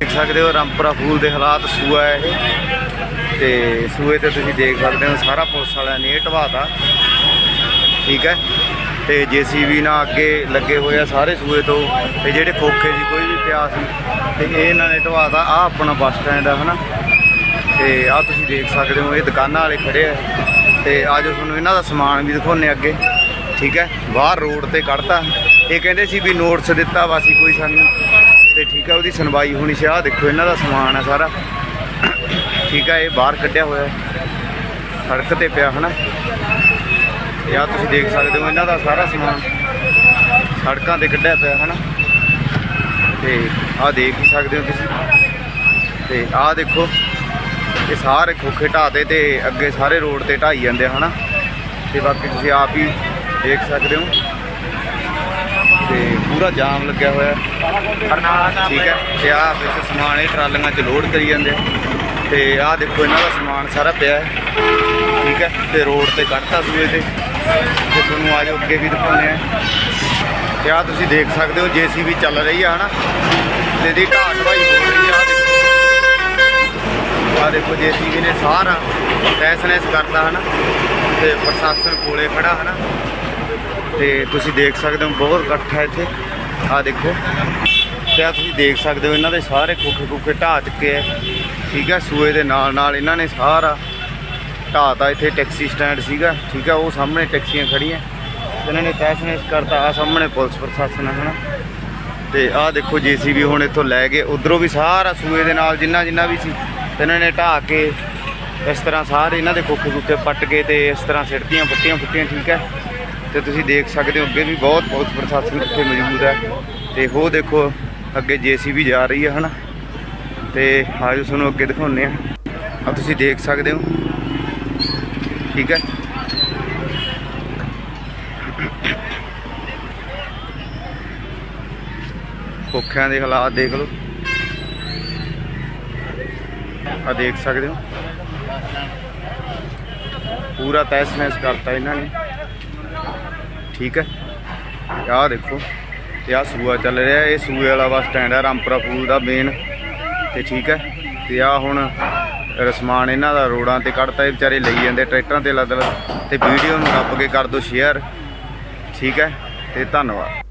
ਦੇਖ ਸਕਦੇ ਹੋ ਰਾਮਪੁਰਾ ਫੂਲ ਦੇ ਹਾਲਾਤ ਸੂਆ ਹੈ ਇਹ। ਤੇ ਸੂਏ ਤੇ ਤੁਸੀਂ ਦੇਖ ਸਕਦੇ ਹੋ ਸਾਰਾ ਪੁਲਿਸ ਵਾਲਿਆਂ ਨੇ ਇਹ ਢਵਾਤਾ ਠੀਕ ਹੈ। ਤੇ ਜੀਸੀਬੀ ਨਾਲ ਅੱਗੇ ਲੱਗੇ ਹੋਏ ਆ ਸਾਰੇ ਸੂਏ ਤੋਂ। ਤੇ ਜਿਹੜੇ ਖੋਖੇ ਸੀ ਕੋਈ ਵੀ ਪਿਆ ਸੀ, ਤੇ ਇਹ ਇਹਨਾਂ ਨੇ ਢਵਾਤਾ ਆ ਆਪਣਾ ਬੱਸ ਸਟੈਂਡ ਆ, ਹਨਾ। ਤੇ ਆ ਤੁਸੀਂ ਦੇਖ ਸਕਦੇ ਹੋ, ਇਹ ਦੁਕਾਨਾਂ ਵਾਲੇ ਖੜੇ ਆ। ਤੇ ਆਜੋ ਤੁਹਾਨੂੰ ਇਹਨਾਂ ਦਾ ਸਮਾਨ ਵੀ ਦਿਖਾਉਣੇ ਅੱਗੇ। ਠੀਕ ਹੈ। ਬਾਹਰ ਰੋਡ ਤੇ ਕੱਢਤਾ। ਇਹ ਕਹਿੰਦੇ ਸੀ ਵੀ ਨੋਟਸ ਦਿੱਤਾ ਵਾ ਸੀ ਕੋਈ ਸਾਨੂੰ। ਤੇ ਠੀਕ ਹੈ ਉਹਦੀ ਸੁਣਵਾਈ ਹੋਣੀ ਸੀ। ਆਹ ਦੇਖੋ, ਇਹਨਾਂ ਦਾ ਸਮਾਨ ਆ ਸਾਰਾ। ਠੀਕ ਆ, ਇਹ ਬਾਹਰ ਕੱਢਿਆ ਹੋਇਆ ਸੜਕ ਤੇ ਪਿਆ, ਹਨਾ? ਤੇ ਆਹ ਤੁਸੀਂ ਦੇਖ ਸਕਦੇ ਹੋ, ਇਹਨਾਂ ਦਾ ਸਾਰਾ ਸਮਾਨ ਸੜਕਾਂ ਤੇ ਕੱਢਿਆ ਪਿਆ, ਹਨਾ? ਤੇ ਆਹ ਦੇਖ ਹੀ ਸਕਦੇ ਹੋ ਤੁਸੀਂ। ਤੇ ਆਹ ਦੇਖੋ, ਇਹ ਸਾਰੇ ਖੋਖੇ ਢਾਤੇ ਤੇ ਅੱਗੇ ਸਾਰੇ ਰੋਡ ਤੇ ਢਾਈ ਜਾਂਦੇ ਆ, ਹਨਾ? ਤੇ ਬਾਕੀ ਤੁਸੀਂ ਆਪ ਹੀ ਦੇਖ ਸਕਦੇ ਹੋ। ਤੇ ਪੂਰਾ ਜਾਮ ਲੱਗਿਆ ਹੋਇਆ। ਹੈ। ਠੀਕ ਹੈ। ਤੇ ਆਹ ਵਿੱਚ ਸਮਾਨ, ਇਹ ਟਰਾਲੀਆਂ 'ਚ ਲੋਡ ਕਰੀ ਜਾਂਦੇ ਆ। ਤੇ ਆਹ ਦੇਖੋ, ਇਹਨਾਂ ਦਾ ਸਮਾਨ ਸਾਰਾ ਪਿਆ ਹੈ। ਠੀਕ ਹੈ। ਤੇ ਰੋਡ ਤੇ ਕੱਢਤਾ ਸੂਏ ਤੇ ਤੇ ਤੁਹਾਨੂੰ ਆਜੋ ਅੱਗੇ ਵੀ ਦਿਖਾਉਂਦੇ ਆ। ਤੇ ਆਹ ਤੁਸੀਂ ਦੇਖ ਸਕਦੇ ਹੋ, ਜੀਸੀਬੀ ਚੱਲ ਰਹੀ ਆ, ਹਨਾ? ਤੇ ਇਹਦੀ ਢਾਟ ਭਾਈ ਹੋ ਰਹੀ ਆ, ਆਹ ਦੇਖੋ। ਆਹ ਦੇਖੋ, ਜੀਸੀਬੀ ਨੇ ਸਾਰਾ ਤੈਸ ਨੈਸ ਕਰਤਾ, ਹਨਾ? ਤੇ ਪ੍ਰਸ਼ਾਸਨ ਕੋਲੇ ਖੜਾ, ਹਨਾ? ਤੇ ਤੁਸੀਂ ਦੇਖ ਸਕਦੇ ਹੋ ਬਹੁਤ ਇਕੱਠ ਹੈ ਇੱਥੇ। ਆਹ ਦੇਖੋ। ਤੇ ਆ ਤੁਸੀਂ ਦੇਖ ਸਕਦੇ ਹੋ ਇਹਨਾਂ ਦੇ ਸਾਰੇ ਖੋਖੇ ਖੋਖੇ ਢਾਹ ਚੁੱਕੇ ਆ ਠੀਕ ਹੈ, ਸੂਏ ਦੇ ਨਾਲ ਨਾਲ ਇਹਨਾਂ ਨੇ ਸਾਰਾ ਢਾਤਾ ਇੱਥੇ ਟੈਕਸੀ ਸਟੈਂਡ ਸੀਗਾ। ਠੀਕ ਹੈ, ਉਹ ਸਾਹਮਣੇ ਟੈਕਸੀਆਂ ਖੜੀਆਂ ਇਹਨਾਂ ਨੇ ਤੈਸ ਕਰਤਾ ਆ ਸਾਹਮਣੇ ਪੁਲਿਸ ਪ੍ਰਸ਼ਾਸਨ ਹੈ, ਹਨਾ। ਤੇ ਆਹ ਦੇਖੋ ਜੀਸੀਬੀ ਹੁਣ ਇੱਥੋਂ ਲੈ ਗਏ। ਉਧਰੋਂ ਵੀ ਸਾਰਾ ਸੂਏ ਦੇ ਨਾਲ ਜਿੰਨਾ ਜਿੰਨਾ ਵੀ ਸੀ, ਤੇ ਇਹਨਾਂ ਨੇ ਢਾਹ ਕੇ ਇਸ ਤਰ੍ਹਾਂ ਸਾਰੇ ਇਹਨਾਂ ਦੇ ਖੋਖੇ ਖੋਖੇ ਪੱਟ ਕੇ ਤੇ ਇਸ ਤਰ੍ਹਾਂ ਸਿੱਟਦੀਆਂ ਪੱਟੀਆਂ ਫੁੱਟੀਆਂ, ਠੀਕ ਹੈ। ਤੇ ਤੁਸੀਂ ਦੇਖ ਸਕਦੇ ਹੋ ਅੱਗੇ ਵੀ ਬਹੁਤ ਬਹੁਤ ਪ੍ਰਸ਼ਾਸਨ ਇੱਥੇ ਮੌਜੂਦ ਹੈ। ਤੇ ਉਹ ਦੇਖੋ, ਅੱਗੇ ਜੀਸੀਬੀ ਜਾ ਰਹੀ ਹੈ, ਹਨਾ? ਤੇ ਆਜੋ ਤੁਹਾਨੂੰ ਅੱਗੇ ਦਿਖਾਉਂਦੇ ਆ ਆ ਤੁਸੀਂ ਦੇਖ ਸਕਦੇ ਹੋ। ਠੀਕ ਹੈ? ਭੁੱਖਿਆਂ ਦੇ ਹਾਲਾਤ ਦੇਖ ਲਓ। ਆ ਦੇਖ ਸਕਦੇ ਹੋ। ਪੂਰਾ ਤਹਿਸ ਨਹਿਸ ਕਰਤਾ ਇਹਨਾਂ ਨੇ। ਠੀਕ ਹੈ। ਆਹ ਦੇਖੋ, ਤੇ ਆਹ ਸੂਆ ਚੱਲ ਰਿਹਾ। ਇਹ ਸੂਏ ਵਾਲਾ ਬੱਸ ਸਟੈਂਡ ਹੈ ਰਾਮਪੁਰਾ ਫੂਲ ਦਾ ਮੇਨ ਤੇ ਠੀਕ ਹੈ। ਤੇ ਆ ਹੁਣ ਰਸਮਾਨ ਇਹਨਾਂ ਦਾ ਰੋਡਾਂ ਤੇ ਕੱਢਤਾ ਇਹ ਵਿਚਾਰੇ ਲਈ ਜਾਂਦੇ, ਟਰੈਕਟਰਾਂ ਤੇ ਲੱਦ ਲੱਦ ਤੇ ਵੀਡੀਓ ਨੂੰ ਦੱਬ ਕੇ ਕਰ ਦਿਓ ਸ਼ੇਅਰ ਠੀਕ ਹੈ, ਤੇ ਧੰਨਵਾਦ।